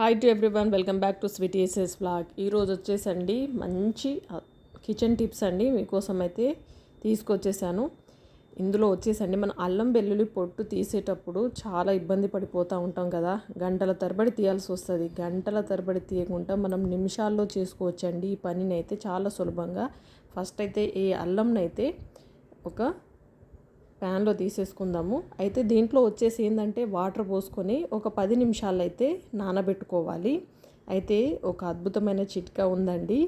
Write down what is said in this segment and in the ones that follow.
Hi to everyone welcome back to sweet aces blog ఈరోజు వచ్చేసండి మంచి కిచెన్ టిప్స్ అండి మీకోసం అయితే తీసుకొచ్చేసాను. ఇందులో వచ్చేసండి మనం అల్లం వెల్లుల్లి పొట్టు తీసేటప్పుడు చాలా ఇబ్బంది పడిపోతూ ఉంటాం కదా. గంటల తరబడి తీయాల్సి వస్తుంది. గంటల తరబడి తీయకుండా మనం నిమిషాల్లో చేసుకోవచ్చండి. ఈ పనిని అయితే చాలా సులభంగా. ఫస్ట్ అయితే ఈ అల్లంనైతే ఒక ప్యాన్లో తీసేసుకుందాము. అయితే దీంట్లో వచ్చేసి ఏంటంటే వాటర్ పోసుకొని ఒక పది నిమిషాలు అయితే నానబెట్టుకోవాలి. అయితే ఒక అద్భుతమైన చిట్కా ఉందండి.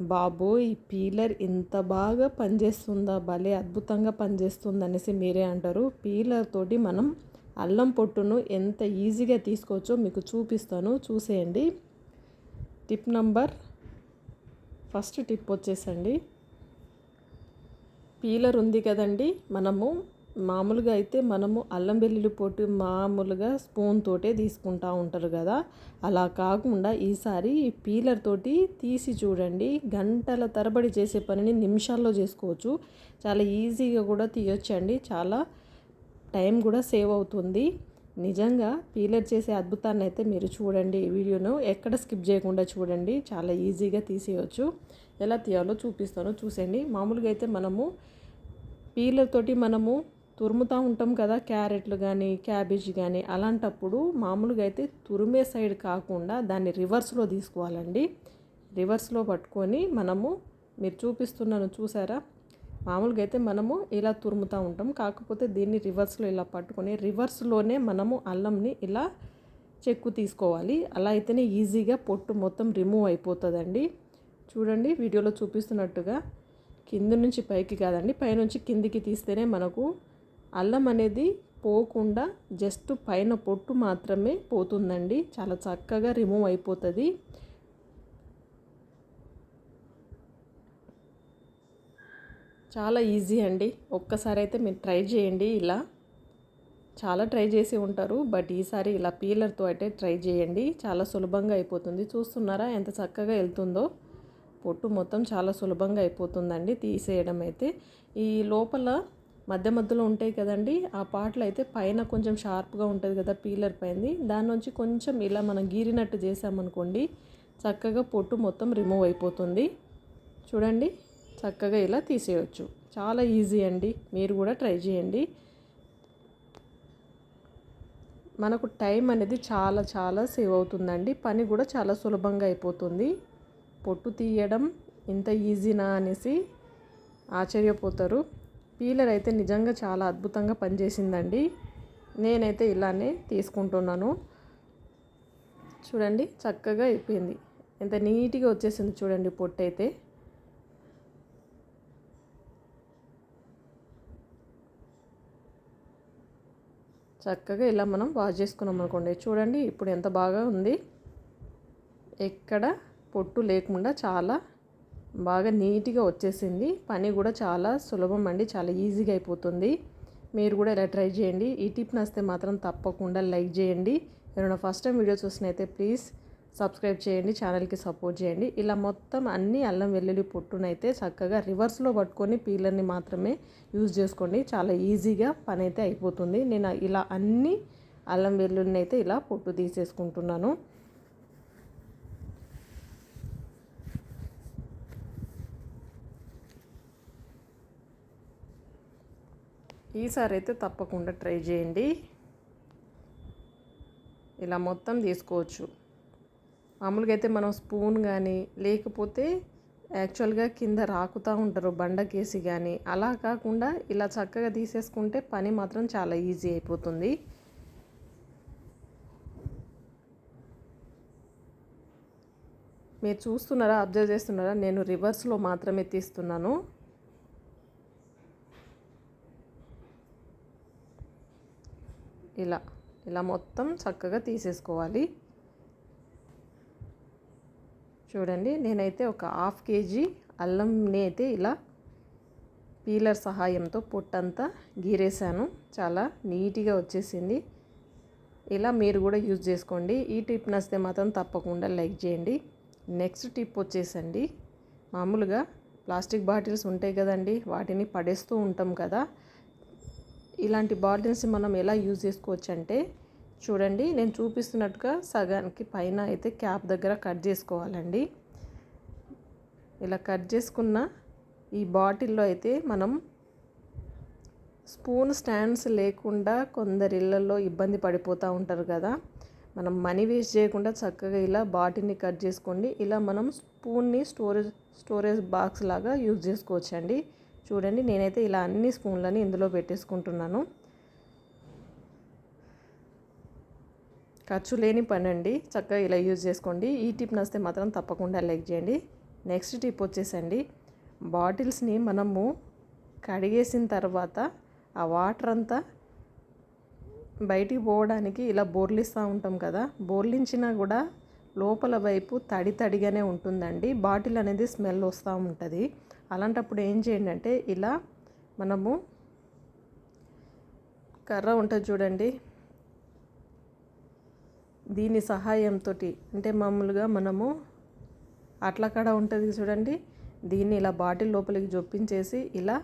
బాబో ఈ పీలర్ ఇంత బాగా పనిచేస్తుందా? భలే అద్భుతంగా పనిచేస్తుంది అనేసి మీరే అంటారు. పీలర్ తోటి మనం అల్లం పొట్టును ఎంత ఈజీగా తీసుకోవచ్చో మీకు చూపిస్తాను. చూసేయండి. టిప్ నంబర్ ఫస్ట్ టిప్ వచ్చేసండి. పీలర్ ఉంది కదండి మనము మామూలుగా అయితే మనము అల్లం వెల్లుల్లి పొట్టు మామూలుగా స్పూన్ తోటే తీసుకుంటా ఉంటారు కదా. అలా కాకుండా ఈసారి పీలర్ తోటి తీసి చూడండి గంటల తరబడి చేసే పనిని నిమిషాల్లో చేసుకోవచ్చు. చాలా ఈజీగా కూడా తీయొచ్చండి చాలా టైం కూడా సేవ్ అవుతుంది. నిజంగా పీలర్ చేసే అద్భుతాన్ని అయితే మీరు చూడండి ఈ వీడియోను. ఎక్కడ స్కిప్ చేయకుండా చూడండి చాలా ఈజీగా తీసేయచ్చు. ఎలా తీయాలో చూపిస్తాను. చూసేయండి. మామూలుగా అయితే మనము పీలతోటి మనము తురుముతూ ఉంటాం కదా క్యారెట్లు కానీ క్యాబేజీ కానీ అలాంటప్పుడు మామూలుగా అయితే తురిమే సైడ్ కాకుండా దాన్ని రివర్స్లో తీసుకోవాలండి. రివర్స్లో పట్టుకొని మనము మీరు చూపిస్తున్నాను చూసారా? మామూలుగా అయితే మనము ఇలా తురుముతూ ఉంటాం. కాకపోతే దీన్ని రివర్స్లో ఇలా పట్టుకొని రివర్స్లోనే మనము అల్లంని ఇలా చెక్కు తీసుకోవాలి. అలా అయితేనే ఈజీగా పొట్టు మొత్తం రిమూవ్ అయిపోతుందండి. చూడండి వీడియోలో చూపిస్తున్నట్టుగా కింద నుంచి పైకి కాదండి పైనుంచి కిందికి తీస్తేనే మనకు అల్లం అనేది పోకుండా జస్ట్ పైన పొట్టు మాత్రమే పోతుందండి. చాలా చక్కగా రిమూవ్ అయిపోతుంది. చాలా ఈజీ అండి. ఒక్కసారి అయితే మీరు ట్రై చేయండి ఇలా. చాలా ట్రై చేసి ఉంటారు బట్ ఈసారి ఇలా పీలర్తో అయితే ట్రై చేయండి. చాలా సులభంగా అయిపోతుంది. చూస్తున్నారా ఎంత చక్కగా వెళ్తుందో. పొట్టు మొత్తం చాలా సులభంగా అయిపోతుందండి తీసేయడం అయితే. ఈ లోపల మధ్య మధ్యలో ఉంటాయి కదండి ఆ పాటలు అయితే పైన కొంచెం షార్ప్గా ఉంటుంది కదా పీలర్ పైంది. దాని నుంచి కొంచెం ఇలా మనం గీరినట్టు చేసామనుకోండి చక్కగా పొట్టు మొత్తం రిమూవ్ అయిపోతుంది. చూడండి చక్కగా ఇలా తీసేయచ్చు. చాలా ఈజీ అండి. మీరు కూడా ట్రై చేయండి. మనకు టైం అనేది చాలా చాలా సేవ్ అవుతుందండి. పని కూడా చాలా సులభంగా అయిపోతుంది. పొట్టు తీయడం ఇంత ఈజీనా అనేసి ఆశ్చర్యపోతారు. పీలర్ అయితే నిజంగా చాలా అద్భుతంగా పనిచేసిందండి. నేనైతే ఇలానే తీసుకుంటున్నాను. చూడండి చక్కగా అయిపోయింది. ఎంత నీట్గా వచ్చేసింది చూడండి పొట్టు అయితే చక్కగా ఇలా మనం వాష్ చేసుకున్నాం అనుకోండి. చూడండి ఇప్పుడు ఎంత బాగా ఉంది. ఎక్కడ పొట్టు లేకుండా చాలా బాగా నీట్గా వచ్చేసింది. పని కూడా చాలా సులభం అండి. చాలా ఈజీగా అయిపోతుంది. మీరు కూడా ఇలా ట్రై చేయండి. ఈ టిప్ నస్తే మాత్రం తప్పకుండా లైక్ చేయండి. ఎవరైనా ఫస్ట్ టైం వీడియో చూసినైతే ప్లీజ్ సబ్స్క్రైబ్ చేయండి. ఛానల్కి సపోర్ట్ చేయండి. ఇలా మొత్తం అన్ని అల్లం వెల్లుల్లి పొట్టునైతే చక్కగా రివర్స్లో పట్టుకొని పీలర్ని మాత్రమే యూజ్ చేసుకోండి. చాలా ఈజీగా పని అయితే అయిపోతుంది. నేను ఇలా అన్ని అల్లం వెల్లుల్లిని అయితే ఇలా పొట్టు తీసేసుకుంటున్నాను. ఈసారి అయితే తప్పకుండా ట్రై చేయండి. ఇలా మొత్తం తీసుకోవచ్చు. మామూలుగా అయితే మనం స్పూన్ కానీ లేకపోతే యాక్చువల్గా కింద రాకుతూ ఉంటారు బండకేసి కానీ అలా కాకుండా ఇలా చక్కగా తీసేసుకుంటే పని మాత్రం చాలా ఈజీ అయిపోతుంది. మీరు చూస్తున్నారా అబ్జర్వ్ చేస్తున్నారా? నేను రివర్స్లో మాత్రమే తీస్తున్నాను. ఇలా ఇలా మొత్తం చక్కగా తీసేసుకోవాలి. చూడండి నేనైతే ఒక హాఫ్ కేజీ అల్లంని అయితే ఇలా పీలర్ సహాయంతో పొట్టంతా గీరేసాను చాలా నీట్గా వచ్చేసింది. ఇలా మీరు కూడా యూజ్ చేసుకోండి. ఈ టిప్ నచ్చితే మాత్రం తప్పకుండా లైక్ చేయండి. నెక్స్ట్ టిప్ వచ్చేసండి. మామూలుగా ప్లాస్టిక్ బాటిల్స్ ఉంటాయి కదండి వాటిని పడేస్తూ ఉంటాం కదా ఇలాంటి బాటిల్స్ మనం ఎలా యూజ్ చేసుకోవచ్చు అంటే చూడండి నేను చూపిస్తున్నట్టుగా సగానికి పైన అయితే క్యాప్ దగ్గర కట్ చేసుకోవాలండి. ఇలా కట్ చేసుకున్న ఈ బాటిల్లో అయితే మనం స్పూన్ స్టాండ్స్ లేకుండా కొందరి ఇళ్ళల్లో ఇబ్బంది పడిపోతూ ఉంటారు కదా మనం మనీ వేస్ట్ చేయకుండా చక్కగా ఇలా బాటిల్ని కట్ చేసుకోండి. ఇలా మనం స్పూన్ని స్టోరేజ్ స్టోరేజ్ బాక్స్ లాగా యూజ్ చేసుకోవచ్చండి. చూడండి నేనైతే ఇలా అన్ని స్పూన్లని ఇందులో పెట్టేసుకుంటున్నాను. ఖర్చు లేని పని అండి. చక్కగా ఇలా యూజ్ చేసుకోండి. ఈ టిప్ నస్తే మాత్రం తప్పకుండా లైక్ చేయండి. నెక్స్ట్ టిప్ వచ్చేసండి. బాటిల్స్ని మనము కడిగేసిన తర్వాత ఆ వాటర్ అంతా బయటికి పోవడానికి ఇలా బోర్లిస్తూ ఉంటాం కదా బోర్లించినా కూడా లోపల వైపు తడి తడిగానే ఉంటుందండి. బాటిల్ అనేది స్మెల్ వస్తూ ఉంటుంది. అలాంటప్పుడు ఏం చేయండి అంటే ఇలా మనము కర్ర ఉంటుంది చూడండి. దీని సహాయంతో అంటే మామూలుగా మనము అట్ల కాడ ఉంటుంది చూడండి. దీన్ని ఇలా బాటిల్ లోపలికి జొప్పించేసి ఇలా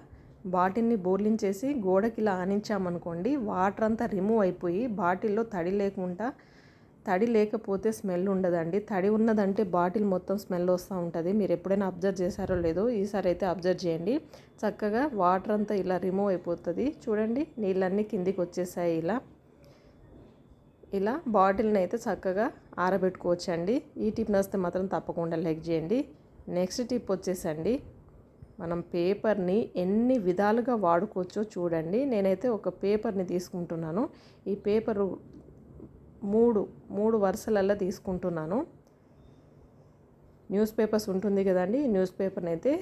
బాటిల్ని బోర్లించేసి గోడకి ఇలా ఆనించామనుకోండి వాటర్ అంతా రిమూవ్ అయిపోయి బాటిల్లో తడి లేకుండా తడి లేకపోతే స్మెల్ ఉండదండి. తడి ఉన్నదంటే బాటిల్ మొత్తం స్మెల్ వస్తూ ఉంటుంది. మీరు ఎప్పుడైనా అబ్జర్వ్ చేశారో లేదో ఈసారి అయితే అబ్జర్వ్ చేయండి. చక్కగా వాటర్ అంతా ఇలా రిమూవ్ అయిపోతుంది. చూడండి నీళ్ళన్నీ కిందికి వచ్చేసాయి ఇలా. ఇలా బాటిల్ని అయితే చక్కగా ఆరబెట్టుకోవచ్చండి. ఈ టిప్ నస్తే మాత్రం తప్పకుండా లైక్ చేయండి. నెక్స్ట్ టిప్ వచ్చేసండి. మనం పేపర్ని ఎన్ని విధాలుగా వాడుకోవచ్చో చూడండి. నేనైతే ఒక పేపర్ని తీసుకుంటున్నాను. ఈ పేపరు మూడు మూడు వరుసలల్లో తీసుకుంటున్నాను. న్యూస్ పేపర్స్ ఉంటుంది కదండి న్యూస్ పేపర్ని అయితే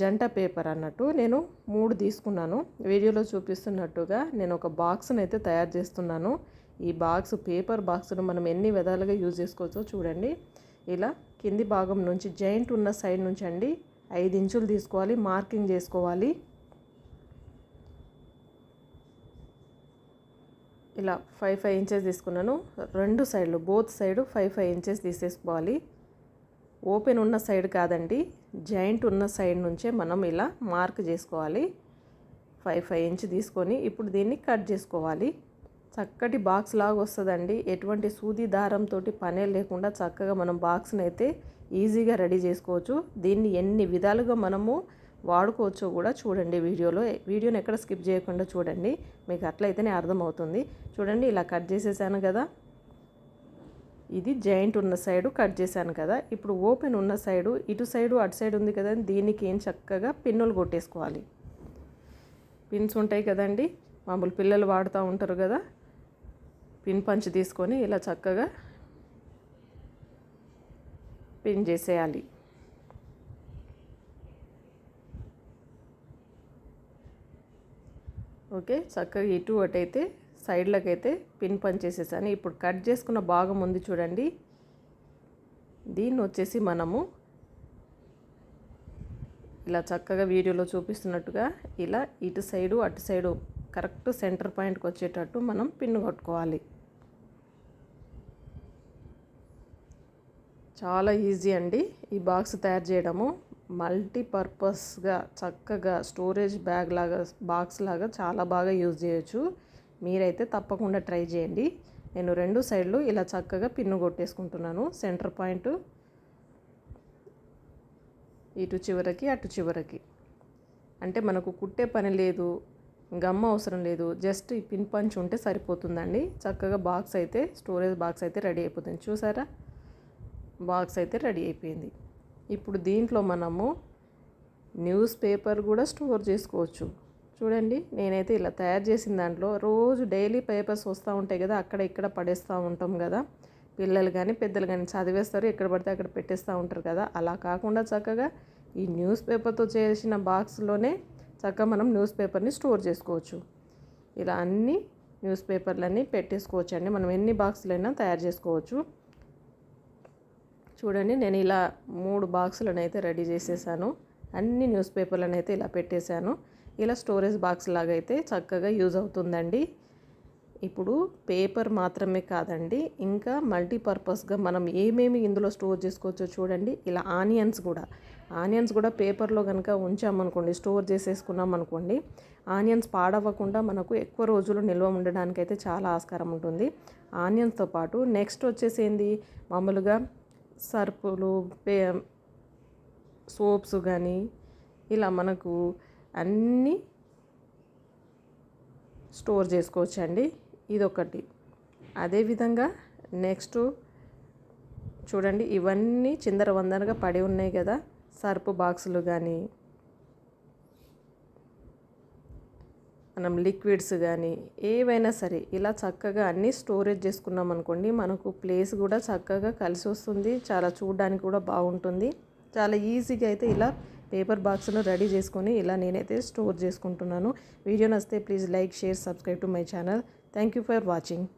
జంట పేపర్ అన్నట్టు నేను మూడు తీసుకున్నాను. వీడియోలో చూపిస్తున్నట్టుగా నేను ఒక బాక్స్ని అయితే తయారు చేస్తున్నాను. ఈ బాక్స్ పేపర్ బాక్స్ను మనం ఎన్ని విధాలుగా యూజ్ చేసుకోవచ్చో చూడండి. ఇలా కింది భాగం నుంచి జాయింట్ ఉన్న సైడ్ నుంచి అండి ఐదు ఇంచులు తీసుకోవాలి మార్కింగ్ చేసుకోవాలి. ఇలా ఫైవ్ ఫైవ్ ఇంచెస్ తీసుకున్నాను. రెండు సైడ్లు both side five five inches తీసేసుకోవాలి. ఓపెన్ ఉన్న సైడ్ కాదండి. జాయింట్ ఉన్న సైడ్ నుంచే మనం ఇలా మార్క్ చేసుకోవాలి. ఫైవ్ ఫైవ్ ఇంచ్ తీసుకొని ఇప్పుడు దీన్ని కట్ చేసుకోవాలి. చక్కటి బాక్స్ లాగా వస్తుందండి. ఎటువంటి సూది దారంతో పనే లేకుండా చక్కగా మనం బాక్స్ని అయితే ఈజీగా రెడీ చేసుకోవచ్చు. దీన్ని ఎన్ని విధాలుగా మనము వాడుకోవచ్చో కూడా చూడండి వీడియోలో. వీడియోని ఎక్కడ స్కిప్ చేయకుండా చూడండి. మీకు అట్లయితేనే అర్థమవుతుంది. చూడండి ఇలా కట్ చేసేసాను కదా. ఇది జాయింట్ ఉన్న సైడు కట్ చేశాను కదా. ఇప్పుడు ఓపెన్ ఉన్న సైడు ఇటు సైడు అటు సైడ్ ఉంది కదా దీనికి ఏం చక్కగా పిన్నులు కొట్టేసుకోవాలి. పిన్స్ ఉంటాయి కదండి. మామూలు పిల్లలు వాడుతూ ఉంటారు కదా. పిన్ పంచ్ తీసుకొని ఇలా చక్కగా పిన్ చేసేయాలి. ఓకే చక్కగా ఇటు అటు అయితే సైడ్లకు అయితే పిన్ పనిచేసేసాను ఇప్పుడు కట్ చేసుకున్న భాగం ఉంది చూడండి. దీన్ని వచ్చేసి మనము ఇలా చక్కగా వీడియోలో చూపిస్తున్నట్టుగా ఇలా ఇటు సైడు అటు సైడు కరెక్ట్ సెంటర్ పాయింట్కి వచ్చేటట్టు మనం పిన్ను కొట్టుకోవాలి. చాలా ఈజీ అండి ఈ బాక్స్ తయారు చేయడము. మల్టీపర్పస్గా చక్కగా స్టోరేజ్ బ్యాగ్ లాగా బాక్స్ లాగా చాలా బాగా యూజ్ చేయొచ్చు. మీరైతే తప్పకుండా ట్రై చేయండి. నేను రెండు సైడ్లు ఇలా చక్కగా పిన్ను కొట్టేసుకుంటున్నాను. సెంటర్ పాయింట్ ఇటు చివరకి అటు చివరకి. అంటే మనకు కుట్టే పని లేదు గమ్మ అవసరం లేదు జస్ట్ ఈ పిన్ పంచ్ ఉంటే సరిపోతుందండి. చక్కగా బాక్స్ అయితే స్టోరేజ్ బాక్స్ అయితే రెడీ అయిపోతుంది. చూసారా? బాక్స్ అయితే రెడీ అయిపోయింది. ఇప్పుడు దీంట్లో మనము న్యూస్ పేపర్ కూడా స్టోర్ చేసుకోవచ్చు. చూడండి నేనైతే ఇలా తయారు చేసిన దాంట్లో రోజు డైలీ పేపర్స్ వస్తూ ఉంటాయి కదా అక్కడ ఇక్కడ పడేస్తూ ఉంటాం కదా. పిల్లలు కానీ పెద్దలు కానీ చదివేస్తారు ఎక్కడ పడితే అక్కడ పెట్టేస్తూ ఉంటారు కదా. అలా కాకుండా చక్కగా ఈ న్యూస్ పేపర్తో చేసిన బాక్స్లోనే చక్కగా మనం న్యూస్ పేపర్ని స్టోర్ చేసుకోవచ్చు. ఇలా అన్ని న్యూస్ పేపర్లన్నీ పెట్టేసుకోవచ్చు అండి మనం ఎన్ని బాక్సులైనా తయారు చేసుకోవచ్చు. చూడండి నేను ఇలా మూడు బాక్సులను అయితే రెడీ చేసేసాను. అన్ని న్యూస్ పేపర్లను అయితే ఇలా పెట్టేశాను. ఇలా స్టోరేజ్ బాక్స్ లాగా అయితే చక్కగా యూజ్ అవుతుందండి. ఇప్పుడు పేపర్ మాత్రమే కాదండి ఇంకా మల్టీపర్పస్గా మనం ఏమేమి ఇందులో స్టోర్ చేసుకోవచ్చో చూడండి. ఇలా ఆనియన్స్ కూడా ఆనియన్స్ కూడా పేపర్లో కనుక ఉంచామనుకోండి స్టోర్ చేసేసుకున్నాం అనుకోండి ఆనియన్స్ పాడవ్వకుండా మనకు ఎక్కువ రోజులు నిల్వ ఉండడానికైతే చాలా ఆస్కారం ఉంటుంది. ఆనియన్స్తో పాటు నెక్స్ట్ వచ్చేసేది? మామూలుగా సర్పులు పే సోప్స్ కానీ ఇలా మనకు అన్నీ స్టోర్ చేసుకోవచ్చండి. ఇదొకటి. అదేవిధంగా నెక్స్ట్ చూడండి ఇవన్నీ చిందర వందరగా పడి ఉన్నాయి కదా సర్పు బాక్సులు కానీ మనం లిక్విడ్స్ కానీ ఏవైనా సరే ఇలా చక్కగా అన్నీ స్టోరేజ్ చేసుకున్నాం అనుకోండి మనకు ప్లేస్ కూడా చక్కగా కలిసి వస్తుంది. చాలా చూడడానికి కూడా బాగుంటుంది. చాలా ఈజీగా అయితే ఇలా పేపర్ బాక్స్ను రెడీ చేసుకొని ఇలా నేనైతే స్టోర్ చేసుకుంటున్నాను. వీడియో నచ్చితే please like share subscribe to my channel thank you for watching